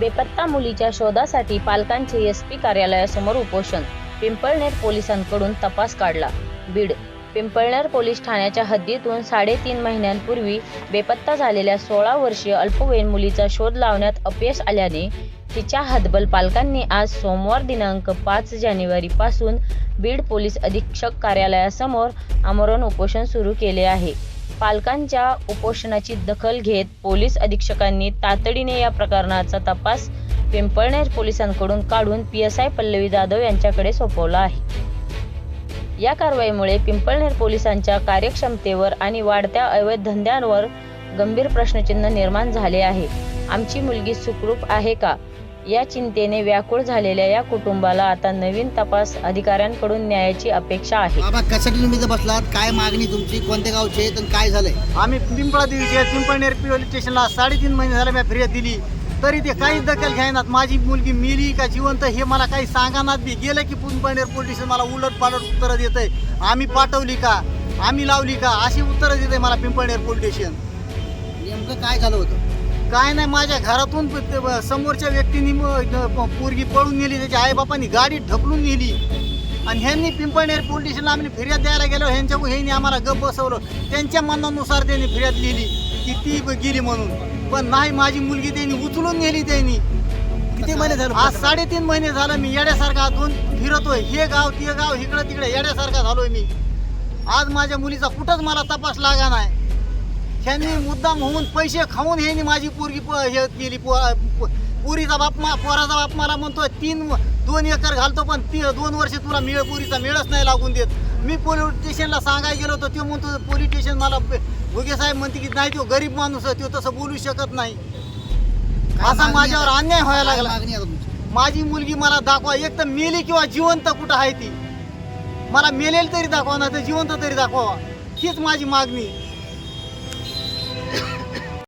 बेपत्ता मुलीच्या शोधासाठी पालकांचे एस पी कार्यालयासमोर उपोषण. पिंपळनेर पोलिसांकडून तपास काढला. बीड. पिंपळनेर पोलीस ठाण्याच्या हद्दीतून साडेतीन महिन्यांपूर्वी बेपत्ता झालेल्या सोळा वर्षीय अल्पवयीन मुलीचा शोध लावण्यात अपयश आल्याने तिच्या हतबल पालकांनी आज सोमवार दिनांक पाच जानेवारीपासून बीड पोलीस अधीक्षक कार्यालयासमोर आमरण उपोषण सुरू केले आहे. पालकांच्या उपोषणाची दखल घेत पोलीस अधीक्षकांनी तातडीने या प्रकरणाचा तपास पिंपळनेर पोलिसांकडून काढून P S I Pallavi Jadhav यांच्याकडे सोपवला आहे. या कारवाईमुळे पिंपळनेर पोलिसांच्या कार्यक्षमतेवर आणि वाढत्या अवैध धंद्यांवर गंभीर प्रश्नचिन्ह निर्माण झाले आहे. आमची मुलगी सुखरूप आहे का? या चिंतेने व्याकुळ झालेल्या या कुटुंबाला आता नवीन तपास अधिकाऱ्यांकडून न्यायाची अपेक्षा आहे. बाबा कशासाठी तुम्ही इथं बसलात? काय मागणी तुमची? कोणत्या गावची? आहे आणि काय झालंय? आम्ही पिंपळा देवीच्या पिंपळनेर पोलीस स्टेशनला साडेतीन महिने झाले मी फिर्याद दिली. तरी ते काहीच दखल घ्यायनात माझी मुलगी मेली का जिवंत हे मला काही सांगानात बी. गेलं की पिंपळनेर पोलीस स्टेशन मला उलट पालट उत्तरं देत आम्ही पाठवली का? आम्ही लावली का? अशी उत्तरं देते मला पिंपळनेर पोलीस स्टेशन नेमकं काय झालं होतं? काय नाही माझ्या घरातून समोरच्या व्यक्तींनी पोरगी पळून नेली त्याच्या आईबापांनी गाडी ढकलून नेली. आणि ह्यांनी पिंपळनेर पोलीस स्टेशनला आम्ही फिर्याद द्यायला गेलो ह्यांच्या ह्यांनी आम्हाला गप बसवलं. त्यांच्या म्हणण्यानुसार त्यांनी फिर्याद लिहिली की ती गेली म्हणून. पण नाही माझी मुलगी त्यांनी उचलून नेली त्यांनी. किती महिने झालं आज साडेतीन महिने झालं मी येड्यासारखा दोन फिरतोय. हे गाव ते गाव इकडं तिकडे येड्यासारखा झालोय मी. आज माझ्या मुलीचा कुठंच मला तपास लागा नाही. ह्यांनी मुद्दाम होऊन पैसे खाऊन ह्यांनी माझी पोरगी प- हे केली पो- पोरीचा बाप मा पोराचा बाप मला म्हणतोय तीन दोन एकर घालतो पण ती दोन वर्ष तुला मिळ पोरीचा मिळच नाही लागून देत. मी पोलीस स्टेशनला सांगायला गेलो होतो ते म्हणतो पोलीस स्टेशन मला भुगे साहेब म्हणते की नाही तो गरीब माणूस आहे तो तसं बोलू शकत नाही. असा मागणी माझ्यावर आता? अन्याय व्हायला काय लागला. मागणी आता तुमची? माझी मुलगी मला दाखवा एक तर मेली किंवा जिवंत कुठं आहे ती? मला मेलेली तरी दाखवा नाही तर जिवंत तरी दाखवा. हीच माझी मागणी.